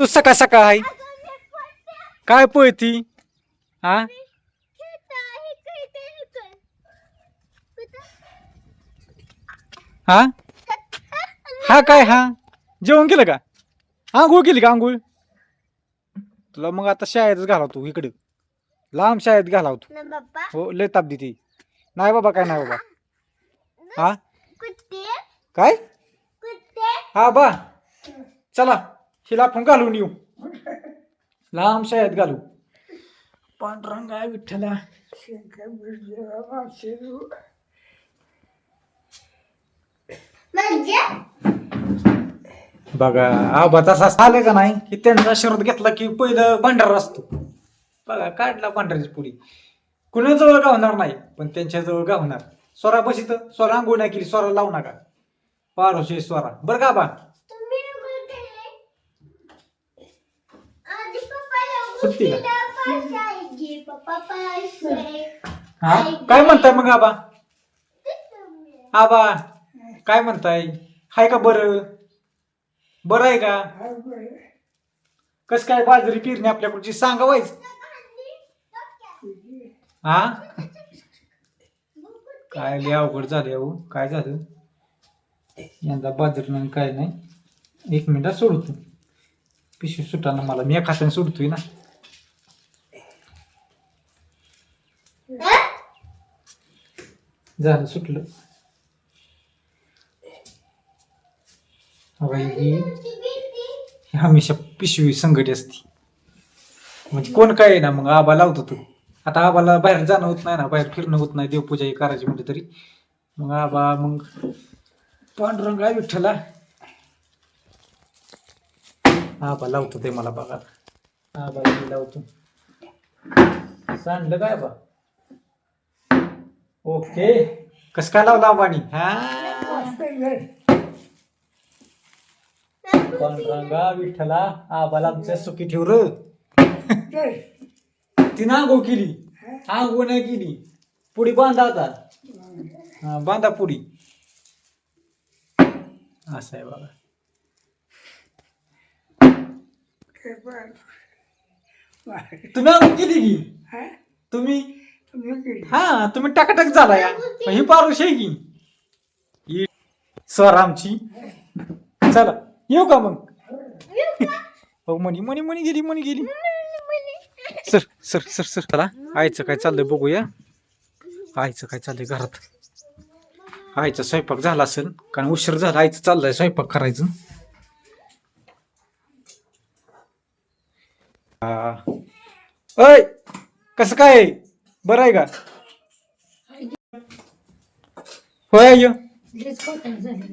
तू सकाळ सकाळ आहे. काय पळती हा? हा? हा काय हा? जेवण केलं का? आंघोळ केली का आंघोळ? तुला मग आता शाळेतच घालावतो इकडे. लांब शाळेत घालावतो बाबा हो लय ताप देते. नाही बाबा काय नाही बाबा. हा? काय? हा बा. चला. हिला आपण घालून येऊ. लांब शाळेत घालू. पांढरंगा विठ्ठला. म्हणजे? बघा आबा तसा आले का नाही की त्यांचा शरद घेतला की पहिलं भांडार असतो. बघा काढला भांडाराची पुडी कुणाजवळ गावणार नाही पण त्यांच्याजवळ गावणार. स्वरा बशी तर स्वरा आंघोळ नाही केली स्वरा लावू नका. पारोशे स्वरा. बरं का बा तुम्ही अंघोळ केली? आधी पप्पाला सुट्टीला. हा? काय म्हणताय मग आबा? आबा काय म्हणताय? हाय का बरं? बरं आहे का? कस काय बाजरी पेरणी आपल्याकडची? सांगा वाईच हा? काय लय अवघड झाले अहो काय झालं? यंदा बाजरी नाही काय नाही. एक मिनिटात सोडतो. पिशवी सुटाना मला. मी एका सोडतोय ना. झालं सुटलं. ही हमेशा पिशवी संकटी असते. म्हणजे कोण काय ना मग आबा लावतो तू. आता आबाला बाहेर जाणं होत नाही ना बाहेर फिरणं होत नाही देवपूजा ही करायची म्हणजे तरी. मग आबा मग पांडुरंग आहे विठ्ठला. आबा लावतो ते मला बघा आबाला मी लावतो. सांडलं काय बा ओके. कस काय लावला आबानी हा? पांडुरंगा विठ्ठला आबाला आमच्या सुखी ठेव र तिनं आंघोळ केली. आंघोळ नाही केली. पुढी बांधा आता. हा, बांधा पुढी. असं आहे बघा तुम्ही आंघोळ केली की? तुम्ही हा तुम्ही टकटक झाला या. मग ही पारुष आहे की? ही सर आमची. चला येऊ का मग? हो मणी मणी मनी गेली मणी गेली. सर सर सर सर चला. आईचं काय चाललंय बघूया. आईचं काय चाललंय घरात? आईचा स्वयंपाक झाला असेल कारण उशीर झाला आईचं चाललंय स्वयंपाक करायचं. हा. अय कसं काय? बरं आहे का? होय आई.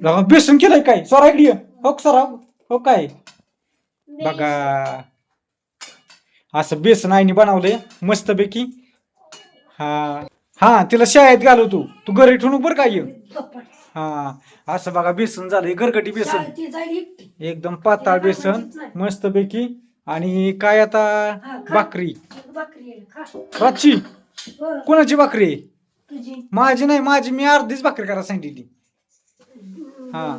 राव, बेसन केलंय काय? सोरा इकडे ये. हो सरा? हो काय? बघा. असं बेसन आईने बनवलंय मस्तपैकी. हा. हा तिला शाळेत घालवतो तू. घरी ठेवून बरं काय ये हा. असं बघा बेसन झालंय गरगटी बेसन. एकदम पाताळ बेसन मस्तपैकी. आणि काय आता? भाकरी. रातची. कोणाची भाकरी माझी नाही माझी. मी अर्धीच भाकरी करा सांगितली हा.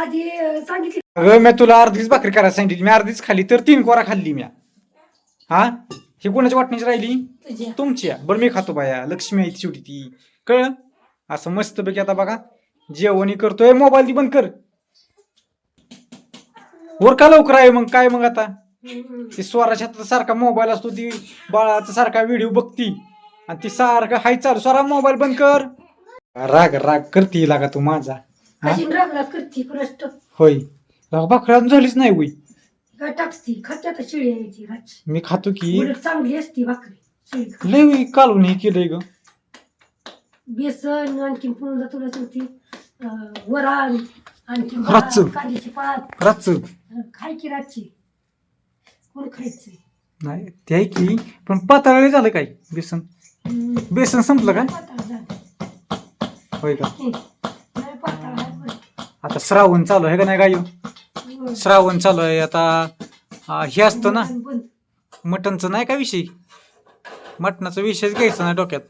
आधी सांगितली. अगं मी तुला अर्धीच भाकरी करायला सांगितली मी अर्धीच खाल्ली तर तीन कोरा खाल्ली मी. हा? ही कोणाची वाटणीची राहिली? तुमची आहे. बरं मी खातो बाया. लक्ष्मी आहे ती शेवटी ती. कळ असं मस्तपैकी आता बघा. जेवणी करतोय. मोबाईल ती बंद कर. वर का लवकर आहे मग? काय मग आता? ती स्वराच्या सारखा मोबाईल असतो ती बाळाचा सारखा व्हिडिओ बघती. आणि ती सारखा हाय चालू स्वरा मोबाईल बंद कर. राग राग करती लागा तू माझा. हा? रागला करती होय. भाकरी अजून झालीच नाही होई काय टाकती खात्यात शिळी यायची रातची मी खातो की. उलट चांगली असती भाकरी शिळी खा. लय होई कालून हे केलंय ग. बेसन आणखीन पुन्हा तुला सांगते अं, वरण आणखीन रातचं. भात, कांद्याची पात. रातच. अं, खाय की रातची. नाही ते आहे की पण पाताळ झालं काय? बेसन. बेसन संपलं काय पातळ झालं. होय का? हम्म. लय पातळ आहे बरं. आता श्रावण चालू आहे का नाही हम्म. श्रावण चालू आहे आता. आ, हे असतं ना. मटनचं नाही का विषय? मटणाचा विषयच घ्यायचा ना डोक्यात.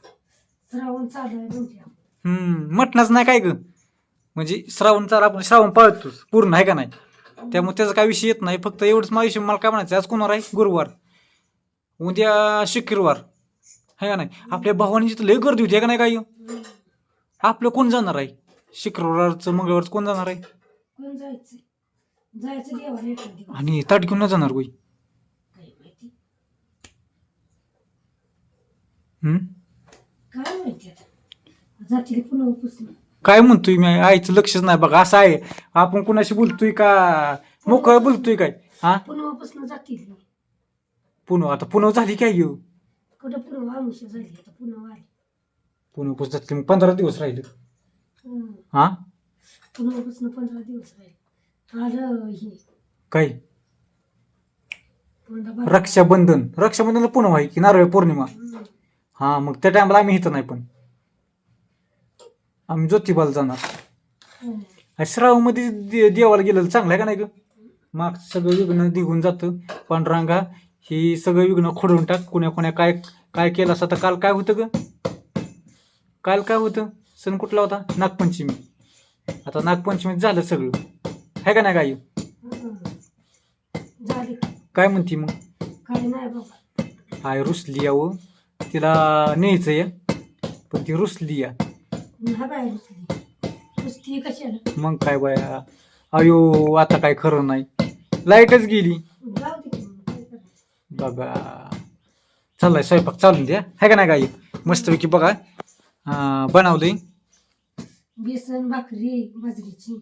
श्रावण चालू आहे हम्म मटणाच नाही काय ग? म्हणजे श्रावण चालू आपण श्रावण पाळतोच. पूर्ण आहे का नाही? त्यामुळे त्याचा काय विषय येत नाही. फक्त एवढंच माझ्या विषयी मला काय म्हणायचं आज कोणवार आहे? गुरुवार. उद्या शुक्रवार. आहे का नाही? आपल्या भावानी तिथं लय गर्दी होती आहे का नाही काय आपलं कोण जाणार आहे? शुक्रवारचं मंगळवारचं कोण जाणार आहे? कोण जायचं? जायचं देवाला एखाद दिवस. आणि ताट घेऊन नाही जाणार कोई? काय माहिती? हम्म? काय माहिती आता? जातील पुन्हा उपसणं काय म्हणतोय मी? आईचं लक्षच नाही बघा असं आहे. आपण कुणाशी बोलतोय का? मोकळ बोलतोय काय? हा? पुन्हा आता पुन्हा झाली काय येऊ कुठं पुन्हा आमुष्य झाली आता पुन्हा आली. पुन्हा पुस जातली मग पंधरा दिवस राहिले. हं. हा? पुन्हा उपसणं पंधरा दिवस राहील. आलं हे. काय? बारा- रक्षाबंधन. रक्षाबंधनला पुन्हा व्हाय की नारळ पौर्णिमा? हं. हा मग त्या टायमाला आम्ही इथं नाही पण. आम्ही ज्योतिबाला जाणार. हं. आणि श्रावणमध्ये दे- देवाला गेलेलं चांगलं आहे का नाही ग? माग सगळं विघ्न निघून जातं. पांडुरंगा ही सगळं विघ्न खोडून टाक. कुण्या कुण्या काय काय केलं असं तर काल काय होतं ग? काल काय होतं? सण कुठला होता? नागपंचमी. आता नागपंचमीत झालं सगळं. आहे का नाही काय हं. झाली. काय म्हणती मग? हाय रुसली या व तिला न्यायचं या पण ती रुसली या बाय रुसली रुसली कशाला मग काय बाया? अयो आता काय खरं नाही. लाईटच गेली. जाऊ दे की मग, काय करायचं. बघा चाललाय स्वयंपाक चालून द्या. आहे का नाही काही मस्तपैकी बघा. अं, बनवलंय. बेसन भाकरी बाजरीची.